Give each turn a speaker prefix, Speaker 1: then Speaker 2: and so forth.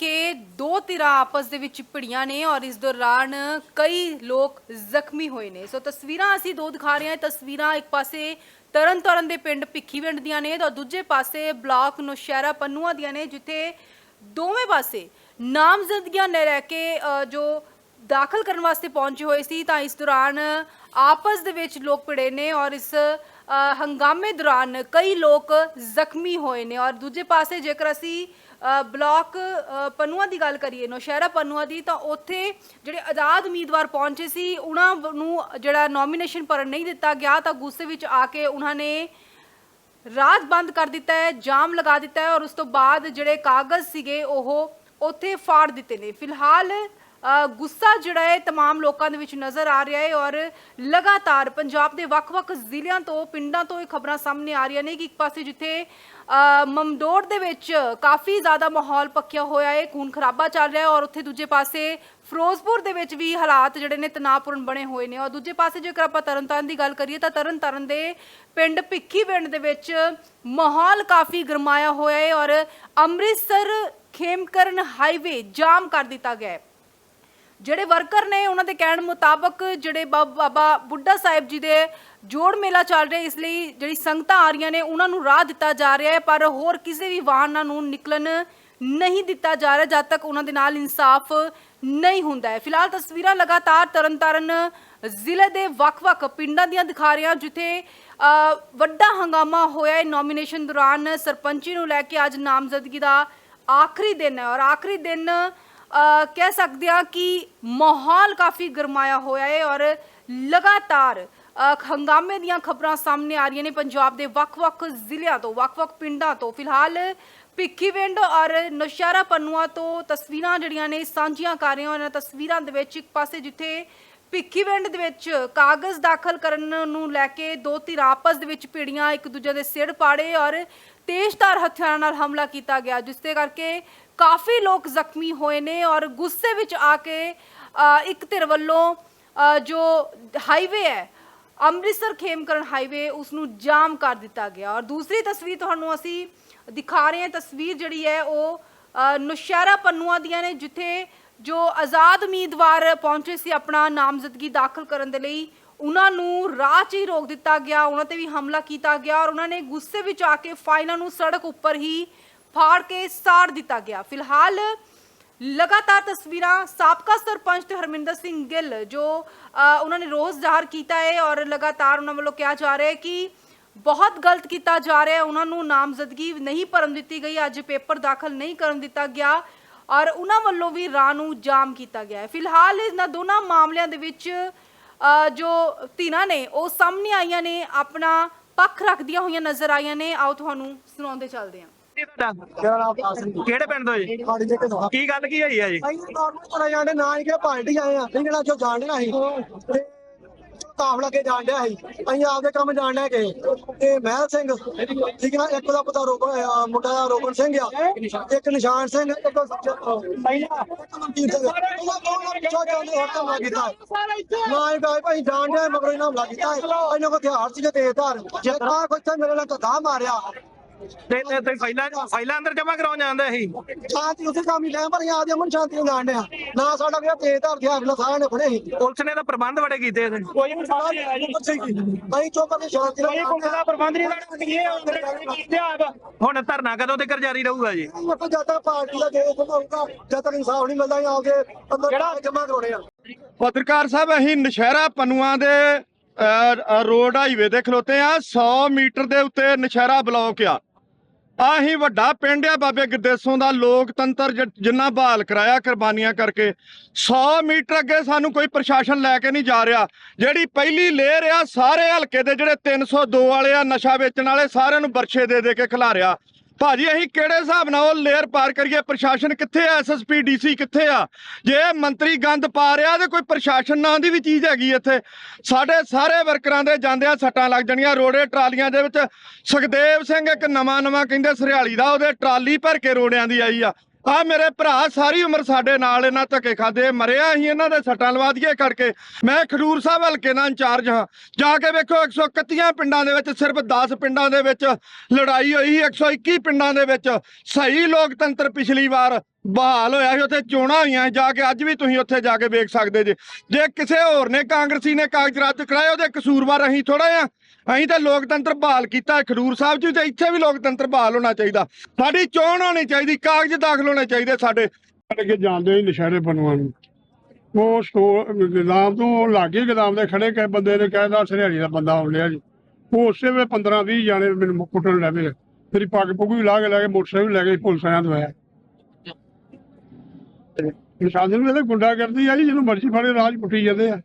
Speaker 1: ਕਿ ਦੋ ਧਿਰਾਂ ਆਪਸ ਦੇ ਵਿੱਚ ਭਿੜੀਆਂ ਨੇ ਔਰ ਇਸ ਦੌਰਾਨ ਕਈ ਲੋਕ ਜ਼ਖਮੀ ਹੋਏ ਨੇ। ਸੋ ਤਸਵੀਰਾਂ ਅਸੀਂ ਦੋ ਦਿਖਾ ਰਹੇ ਹਾਂ। ਤਸਵੀਰਾਂ ਇੱਕ ਪਾਸੇ ਤਰਨ ਤਰਨਤਾਰਨ ਦੇ ਪਿੰਡ ਭਿੱਖੀਵਿੰਡ ਦੀਆਂ ਨੇ ਤਾਂ ਦੂਜੇ ਪਾਸੇ ਬਲਾਕ ਨੌਸ਼ਹਿਰਾ ਪੰਨੂਆ ਦੀਆਂ ਨੇ, ਜਿੱਥੇ ਦੋਵੇਂ ਪਾਸੇ ਨਾਮਜ਼ਦਗੀਆਂ ਨੇ ਰਹਿ ਕੇ ਜੋ ਦਾਖਲ ਕਰਨ ਵਾਸਤੇ ਪਹੁੰਚੇ ਹੋਏ ਸੀ। ਤਾਂ ਇਸ ਦੌਰਾਨ ਆਪਸ ਦੇ ਵਿੱਚ ਲੋਕ ਭਿੜੇ ਨੇ ਔਰ ਇਸ ਹੰਗਾਮੇ ਦੌਰਾਨ ਕਈ ਲੋਕ ਜ਼ਖਮੀ ਹੋਏ ਨੇ ਔਰ ਦੂਜੇ ਪਾਸੇ ਜੇਕਰ ਅਸੀਂ ਅ, ਬਲਾਕ ਪਨੂਆ ਦੀ ਗੱਲ ਕਰੀਏ ਨੌਸ਼ਹਿਰਾ ਪਨੂਆ ਦੀ ਤਾਂ ਉੱਥੇ ਜਿਹੜੇ ਆਜ਼ਾਦ ਉਮੀਦਵਾਰ ਪਹੁੰਚੇ ਸੀ ਉਹਨਾਂ ਨੂੰ ਜਿਹੜਾ ਨੋਮੀਨੇਸ਼ਨ ਭਰਨ ਨਹੀਂ ਦਿੱਤਾ ਗਿਆ ਤਾਂ ਗੁੱਸੇ ਵਿੱਚ ਆ ਕੇ ਉਹਨਾਂ ਨੇ ਰਾਜ ਬੰਦ ਕਰ ਦਿੱਤਾ ਹੈ ਜਾਮ ਲਗਾ ਦਿੱਤਾ ਹੈ ਔਰ ਉਸ ਤੋਂ ਬਾਅਦ ਜਿਹੜੇ ਕਾਗਜ਼ ਸੀਗੇ ਉਹ ਉੱਥੇ ਫਾੜ ਦਿੱਤੇ ਨੇ। ਫਿਲਹਾਲ ਗੁੱਸਾ ਜਿਹੜਾ ਹੈ तमाम ਲੋਕਾਂ ਦੇ ਵਿੱਚ ਨਜ਼ਰ ਆ ਰਿਹਾ ਹੈ ਔਰ ਲਗਾਤਾਰ ਪੰਜਾਬ ਦੇ ਵੱਖ-ਵੱਖ ਜ਼ਿਲ੍ਹਿਆਂ ਤੋਂ ਪਿੰਡਾਂ ਤੋਂ ਇਹ ਖਬਰਾਂ ਸਾਹਮਣੇ ਆ ਰਹੀਆਂ ਨੇ ਕਿ ਇੱਕ ਪਾਸੇ ਜਿੱਥੇ ਅ, ਮਮਦੋੜ ਦੇ ਵਿੱਚ ਕਾਫੀ ਜ਼ਿਆਦਾ ਮਾਹੌਲ ਪੱਕਿਆ ਹੋਇਆ ਹੈ ਖੂਨ ਖਰਾਬਾ ਚੱਲ ਰਿਹਾ ਹੈ ਔਰ ਉੱਥੇ ਦੂਜੇ ਪਾਸੇ ਫਿਰੋਜ਼ਪੁਰ ਦੇ ਵਿੱਚ ਵੀ ਹਾਲਾਤ ਜਿਹੜੇ ਨੇ ਤਣਾਅਪੂਰਨ ਬਣੇ ਹੋਏ ਨੇ ਔਰ ਦੂਜੇ ਪਾਸੇ ਜੇਕਰ ਆਪਾਂ ਤਰਨਤਾਰਨ ਦੀ ਗੱਲ ਕਰੀਏ ਤਾਂ ਤਰਨਤਾਰਨ ਦੇ ਪਿੰਡ ਭਿੱਖੀਵਿੰਡ ਦੇ ਵਿੱਚ ਮਾਹੌਲ ਕਾਫੀ ਗਰਮਾਇਆ ਹੋਇਆ ਹੈ ਔਰ ਅੰਮ੍ਰਿਤਸਰ ਖੇਮਕਰਨ ਹਾਈਵੇ ਜਾਮ ਕਰ ਦਿੱਤਾ ਗਿਆ ਹੈ ਜਿਹੜੇ ਵਰਕਰ ਨੇ ਉਹਨਾਂ ਦੇ ਕਹਿਣ ਮੁਤਾਬਕ ਜਿਹੜੇ ਬਾ- ਬਾਬਾ ਬੁੱਢਾ ਸਾਹਿਬ ਜੀ ਦੇ ਜੋੜ ਮੇਲਾ ਚੱਲ ਰਿਹਾ ਇਸ ਲਈ ਜਿਹੜੀ ਸੰਗਤਾਂ ਆ ਰਹੀਆਂ ਨੇ, ਉਹਨਾਂ ਨੂੰ ਰਾਹ ਦਿੱਤਾ ਜਾ ਰਿਹਾ ਹੈ, ਪਰ ਹੋਰ ਕਿਸੇ ਵੀ ਵਾਹਨਾਂ ਨੂੰ ਨਿਕਲਣ ਨਹੀਂ ਦਿੱਤਾ ਜਾ ਰਿਹਾ, ਜਦ ਤੱਕ ਉਹਨਾਂ ਦੇ ਨਾਲ ਇਨਸਾਫ ਨਹੀਂ ਹੁੰਦਾ ਹੈ। ਫਿਲਹਾਲ ਤਸਵੀਰਾਂ ਲਗਾਤਾਰ ਤਰਨਤਾਰਨ ਜ਼ਿਲ੍ਹੇ ਦੇ ਵੱਖ-ਵੱਖ ਪਿੰਡਾਂ ਦੀਆਂ ਦਿਖਾ ਰਹੇ ਜਿੱਥੇ ਵੱਡਾ ਹੰਗਾਮਾ ਹੋਇਆ ਹੈ ਨੋਮੀਨੇਸ਼ਨ ਦੌਰਾਨ। ਸਰਪੰਚੀ ਨੂੰ ਲੈ ਕੇ ਅੱਜ ਨਾਮਜ਼ਦਗੀ ਦਾ ਆਖਰੀ ਦਿਨ ਹੈ ਔਰ ਆਖਰੀ ਦਿਨ ਕਹਿ ਸਕਦੇ ਹਾਂ ਕਿ ਮਾਹੌਲ ਕਾਫੀ ਗਰਮਾਇਆ ਹੋਇਆ ਹੈ ਔਰ ਲਗਾਤਾਰ ਹੰਗਾਮੇ ਦੀਆਂ ਖਬਰਾਂ ਸਾਹਮਣੇ ਆ ਰਹੀਆਂ ਨੇ ਪੰਜਾਬ ਦੇ ਵੱਖ-ਵੱਖ ਜ਼ਿਲ੍ਹਿਆਂ ਤੋਂ, ਵੱਖ-ਵੱਖ ਪਿੰਡਾਂ ਤੋਂ। ਫਿਲਹਾਲ ਭਿੱਖੀਵਿੰਡ ਔਰ ਨੌਸ਼ਹਿਰਾ ਪੰਨੂਆ ਤੋਂ ਤਸਵੀਰਾਂ ਜਿਹੜੀਆਂ ਨੇ ਸਾਂਝੀਆਂ ਕਰ ਰਹੇ ਹਾਂ। ਇਹਨਾਂ ਤਸਵੀਰਾਂ ਦੇ ਵਿੱਚ ਇੱਕ ਪਾਸੇ ਜਿੱਥੇ ਭਿੱਖੀਵਿੰਡ ਦੇ ਵਿੱਚ ਕਾਗਜ਼ ਦਾਖਲ ਕਰਨ ਨੂੰ ਲੈ ਕੇ ਦੋ ਧਿਰ ਆਪਸ ਦੇ ਵਿੱਚ ਭਿੜੀਆਂ ਇੱਕ ਦੂਜੇ ਦੇ ਸਿਰ ਪਾੜੇ ਔਰ ਤੇਜ਼ਧਾਰ ਹਥਿਆਰਾਂ ਨਾਲ ਹਮਲਾ ਕੀਤਾ ਗਿਆ, ਜਿਸ ਦੇ ਕਰਕੇ ਕਾਫੀ ਲੋਕ ਜ਼ਖਮੀ ਹੋਏ ਨੇ ਔਰ ਗੁੱਸੇ ਵਿੱਚ ਆ ਕੇ ਇੱਕ ਧਿਰ ਵੱਲੋਂ ਜੋ ਹਾਈਵੇ ਹੈ, ਅੰਮ੍ਰਿਤਸਰ ਖੇਮਕਰਨ ਹਾਈਵੇ ਉਸ ਨੂੰ ਜਾਮ ਕਰ ਦਿੱਤਾ ਗਿਆ। ਔਰ ਦੂਸਰੀ ਤਸਵੀਰ ਤੁਹਾਨੂੰ ਅਸੀਂ ਦਿਖਾ ਰਹੇ ਹਾਂ, ਤਸਵੀਰ ਜਿਹੜੀ ਹੈ ਉਹ ਨੁਸ਼ਹਿਰਾ ਪੰਨੂਆਂ ਦੀਆਂ ਨੇ, ਜਿੱਥੇ ਜੋ ਆਜ਼ਾਦ ਉਮੀਦਵਾਰ ਪਹੁੰਚੇ ਸੀ ਆਪਣਾ ਨਾਮਜ਼ਦਗੀ ਦਾਖਲ ਕਰਨ ਦੇ ਲਈ, ਉਹਨਾਂ ਨੂੰ ਰਾਹ 'ਚ ਹੀ ਰੋਕ ਦਿੱਤਾ ਗਿਆ, ਉਹਨਾਂ ਤੇ ਵੀ ਹਮਲਾ ਕੀਤਾ ਗਿਆ ਔਰ ਉਹਨਾਂ ਨੇ ਗੁੱਸੇ ਵਿੱਚ ਆ ਕੇ ਫਾਈਲਾਂ ਨੂੰ ਸੜਕ ਉੱਪਰ ਹੀ ਫਾੜ ਕੇ ਸਾੜ ਦਿੱਤਾ ਗਿਆ। ਫਿਲਹਾਲ ਲਗਾਤਾਰ ਤਸਵੀਰਾਂ ਸਾਬਕਾ ਸਰਪੰਚ ਤੇ ਹਰਮਿੰਦਰ ਸਿੰਘ ਗਿੱਲ, ਜੋ ਉਹਨਾਂ ਨੇ ਰੋਜ਼ ਜ਼ਾਹਰ ਕੀਤਾ ਹੈ ਔਰ ਲਗਾਤਾਰ ਉਹਨਾਂ ਵੱਲੋਂ ਕਿਹਾ ਜਾ ਰਿਹਾ ਹੈ ਕਿ ਬਹੁਤ ਗਲਤ ਕੀਤਾ ਜਾ ਰਿਹਾ ਹੈ ਉਹਨਾਂ ਨੂੰ ਨਾਮਜ਼ਦਗੀ ਨਹੀਂ ਭਰਨ ਦਿੱਤੀ ਗਈ, ਅੱਜ ਪੇਪਰ ਦਾਖਲ ਨਹੀਂ ਕਰਨ ਦਿੱਤਾ ਗਿਆ। ਔਰ ਉਹਨਾਂ ਵੱਲੋਂ ਵੀ ਰਾਹ ਨੂੰ ਜਾਮ ਕੀਤਾ ਗਿਆ ਹੈ। ਫਿਲਹਾਲ ਇਹਨਾਂ ਦੋਨਾਂ ਮਾਮਲਿਆਂ ਦੇ ਵਿੱਚ ਜੋ ਧਿਰਾਂ ਨੇ ਉਹ ਸਾਹਮਣੇ ਆਈਆਂ ਨੇ ਆਪਣਾ ਪੱਖ ਰੱਖਦੀਆਂ ਹੋਈਆਂ ਨਜ਼ਰ ਆਈਆਂ ਨੇ। ਆਓ ਤੁਹਾਨੂੰ ਸੁਣਾਉਂਦੇ ਚੱਲਦੇ ਹਾਂ।
Speaker 2: ਕਿਹੜੇ ਪਿੰਡ ਤੋਂ ਜੀ? ਕੀ ਗੱਲ ਕੀ ਹੋਈ ਆ ਜੀ?
Speaker 3: ਅਸੀਂ ਨਾਰਮਲ ਕਰਾ ਜਾਂਦੇ ਨਾ ਹੀ ਕਿ ਪਾਰਟੀ ਆਏ ਆ। ਨਹੀਂ ਜਿਹੜਾ ਜੋ ਜਾਣ ਸੀ ਤੇ ਕਾਫਲਾ ਜਾਣ ਡਿਆ ਸੀ। ਅਸੀਂ ਆਪਦੇ ਕੰਮ ਜਾਣ ਡਿਆ ਕਿ। ਤੇ ਮਹਿਲ ਸਿੰਘ, ਠੀਕ ਨਾ ਇੱਕ ਦਾ ਪਤਾ ਰੋਬਨ ਅਹ, ਮੁੰਡਾ ਦਾ ਰੋਬਨ ਸਿੰਘ ਆ। ਇੱਕ ਨਿਸ਼ਾਨ ਸਿੰਘ, ਇੱਕ ਪਹਿਲਾ ਇੱਕ ਸਿੰਘ। ਉਹਨਾਂ ਦੋਵਾਂ ਪਿੱਛੋਂ ਜਾਂਦੇ ਹੋਰ ਕੰਮ ਕੀਤਾ ਨਾ ਹੀ ਗਾਇ ਭਾਈ ਜਾਣ ਡਿਆ ਮਗਰ ਇਹਨਾਂ ਹਮਲਾ ਕੀਤਾ ਇਹਨਾਂ ਕੋਲ ਹਥਿਆਰ ਸੀ ਤੇ ਧਾਰ। ਜੇ ਕੋਈ ਮੇਰੇ ਨਾਲ ਧੱਕਾ ਮਾਰਿਆ
Speaker 2: ਤੇ ਤੇ ਤੁਸੀਂ ਫਾਈਲਾਂ ਫਾਈਲਾਂ ਅੰਦਰ ਜਮਾ ਕਰਾਉਣ ਜਾਂਦੇ ਸੀ।
Speaker 3: ਸ਼ਾਂਤੀ ਉੱਥੇ ਕੰਮ ਹੀ ਲੈ ਪਰ ਯਾਦ ਅਮਨ ਸ਼ਾਂਤੀ ਨਾਲ ਜਾਣ ਡਿਆ। ਨਾ ਸਾਡਾ ਕੋਈ ਤੇਜ਼ ਧਾਰ ਹਥਿਆਰ ਸਾਰਿਆਂ ਨੇ ਫੜੇ ਸੀ।
Speaker 2: ਪੁਲਿਸ ਨੇ ਤਾਂ ਪ੍ਰਬੰਧ ਬੜੇ ਕੀਤੇ ਇਹਦੇ
Speaker 4: ਕੋਈ ਵੀ ਸਾਥ ਨਹੀਂ ਆਇਆ ਜੀ।
Speaker 3: ਅਸੀਂ ਚੁੱਪ ਕੇ ਸ਼ਾਂਤੀ ਨਾਲ
Speaker 4: ਕੋਈ ਪੁਲਿਸ ਦਾ ਪ੍ਰਬੰਧ ਨਹੀਂ ਲੱਗਦਾ ਇਹ ਅੰਦਰ ਕੀਤੇ ਆਪ
Speaker 2: ਹੁਣ ਧਰਨਾ ਕਦੋਂ ਤੱਕ ਜਾਰੀ ਰਹੂਗਾ ਜੀ?
Speaker 3: ਮਤਲਬ ਜਦ ਤੱਕ ਪਾਰਟੀ ਦਾ ਜੇ ਹੋਊਗਾ ਜਦ ਤੱਕ ਇਨਸਾਫ ਨਹੀਂ ਮਿਲਦਾ ਅਸੀਂ ਆਪਦੇ ਅੰਦਰ ਜਮਾ ਕਰਾਉਣੇ ਆ।
Speaker 5: ਪੱਤਰਕਾਰ ਸਾਹਿਬ ਅਸੀਂ ਨਸ਼ਹਿਰਾ ਪਨੂਆਂ ਦੇ ਰੋਡ ਹਾਈਵੇ ਤੇ ਖਲੋਤੇ ਆ। 100 ਮੀਟਰ ਦੇ ਉੱਤੇ ਨਸ਼ਹਿਰਾ ਬਲਾਕ ਆ। ਆਹੀ ਵੱਡਾ ਪਿੰਡ ਆ ਬਾਬੇ ਗੁਰਦੇਸੋਂ ਦਾ ਲੋਕਤੰਤਰ ਜਿੰਨਾ ਬਹਾਲ ਕਰਾਇਆ ਕੁਰਬਾਨੀਆਂ ਕਰਕੇ। 100 ਮੀਟਰ ਅੱਗੇ ਸਾਨੂੰ ਕੋਈ ਪ੍ਰਸ਼ਾਸਨ ਲੈ ਕੇ ਨਹੀਂ ਜਾ ਰਿਹਾ। ਜਿਹੜੀ ਪਹਿਲੀ ਲੇਅਰ ਆ, ਸਾਰੇ ਹਲਕੇ ਦੇ ਜਿਹੜੇ 302 ਵਾਲੇ ਆ, ਨਸ਼ਾ ਵੇਚਣ ਵਾਲੇ, ਸਾਰਿਆਂ ਨੂੰ ਬਰਛੇ ਦੇ ਦੇ ਕੇ ਖਿਲਾ ਖਿਲਾਰਿਆ। ਭਾਜੀ, ਅਸੀਂ ਕਿਹੜੇ ਹਿਸਾਬ ਨਾਲ ਉਹ ਲੇਅਰ ਪਾਰ ਕਰੀਏ? ਪ੍ਰਸ਼ਾਸਨ ਕਿੱਥੇ ਆ? ਐਸਐਸਪੀ ਡੀਸੀ ਕਿੱਥੇ ਆ? ਜੇ ਮੰਤਰੀ ਗੰਦ ਪਾ ਰਿਹਾ, ਤੇ ਕੋਈ ਪ੍ਰਸ਼ਾਸਨ ਨਾਂ ਦੀ ਵੀ ਚੀਜ਼ ਹੈਗੀ ਇੱਥੇ। ਸਾਡੇ ਸਾਰੇ ਵਰਕਰਾਂ ਦੇ ਜਾਂਦਿਆਂ ਸੱਟਾਂ ਲੱਗ ਜਾਣੀਆਂ, ਰੋੜੇ ਟਰਾਲੀਆਂ ਦੇ ਵਿੱਚ। ਸੁਖਦੇਵ ਸਿੰਘ ਇੱਕ ਨਵਾਂ ਨਵਾਂ ਕਹਿੰਦੇ, ਸਰਿਆਲੀ ਦਾ, ਉਹਦੇ ਟਰਾਲੀ ਭਰ ਕੇ ਰੋੜਿਆਂ ਦੀ ਆਈ ਆ। ਆ ਮੇਰੇ ਭਰਾ ਸਾਰੀ ਉਮਰ ਸਾਡੇ ਨਾਲ ਇਹਨਾਂ ਧੱਕੇ ਖਾਦੇ ਮਰਿਆ ਅਸੀਂ ਇਹਨਾਂ ਦੇ ਸੱਟਾਂ ਲਵਾ ਦਈਏ ਕਰਕੇ। ਮੈਂ ਖਡੂਰ ਸਾਹਿਬ ਹਲਕੇ ਨਾਲ ਇੰਚਾਰਜ ਹਾਂ। ਜਾ ਕੇ ਵੇਖੋ 131 ਪਿੰਡਾਂ ਦੇ ਵਿੱਚ, ਸਿਰਫ 10 ਪਿੰਡਾਂ ਦੇ ਵਿੱਚ ਲੜਾਈ ਹੋਈ ਸੀ 121 ਪਿੰਡਾਂ ਦੇ ਵਿੱਚ। ਸਹੀ ਲੋਕਤੰਤਰ ਪਿਛਲੀ ਵਾਰ ਬਹਾਲ ਹੋਇਆ ਸੀ, ਉੱਥੇ ਚੋਣਾਂ ਹੋਈਆਂ ਜਾ ਕੇ ਅੱਜ ਵੀ ਤੁਸੀਂ ਉੱਥੇ ਜਾ ਕੇ ਵੇਖ ਸਕਦੇ ਜੇ। ਜੇ ਕਿਸੇ ਹੋਰ ਨੇ, ਕਾਂਗਰਸੀ ਨੇ ਕਾਗਜ਼ ਰੱਦ ਕਰਾਏ, ਉਹਦੇ ਕਸੂਰਵਾਰ ਅਸੀਂ ਥੋੜਾ ਆ ਅਸੀਂ ਤਾਂ ਲੋਕਤੰਤਰ ਬਹਾਲ ਕੀਤਾ ਖਡੂਰ ਸਾਹਿਬ 'ਚ ਤੇ ਇੱਥੇ ਵੀ ਲੋਕਤੰਤਰ ਬਹਾਲ ਹੋਣਾ ਚਾਹੀਦਾ। ਸਾਡੀ ਚੋਣ ਹੋਣੀ ਚਾਹੀਦੀ, ਕਾਗਜ਼ ਦਾਖਲ ਹੋਣੇ ਚਾਹੀਦੇ ਸਾਡੇ।
Speaker 6: ਅੱਗੇ ਜਾਂਦੇ ਹੀ ਨਸ਼ਹਿਰੇ ਬਣਵਾਉਣ ਨੂੰ। ਉਹ ਸਟੋਰ ਗੋਦਾਮ ਤੋਂ ਲਾਗੇ ਗੋਦਾਮ ਦੇ ਖੜੇ ਕਹੇ ਬੰਦੇ ਨੇ ਕਹਿਦਾ ਸਰਿਆੜੀ ਦਾ ਬੰਦਾ ਆਉਣ ਲਿਆ ਜੀ। ਉਹ ਉਸੇ ਵੇ 15 20 ਜਾਣੇ ਮੈਨੂੰ ਕੁੱਟਣ ਲੱਗ ਪਏ ਮੇਰੀ ਪੱਗ ਪੁੱਗ ਵੀ ਲਾ ਕੇ ਲੈ ਕੇ, ਮੋਟਰਸਾਈਕਲ ਲੈ ਕੇ ਪੁਲਿਸ ਆਇਆ। ਦਵਾਇਆ ਨਿਸ਼ਾਨ ਨੂੰ ਇਹਦੇ ਗੁੰਡਾ ਕਰਦੀ ਆ ਜੀ ਜਿਹਨੂੰ ਮਰਜ਼ੀ ਫੜੇ ਰਾਜ ਪੁੱਟੀ ਜਾਂਦੇ ਆ।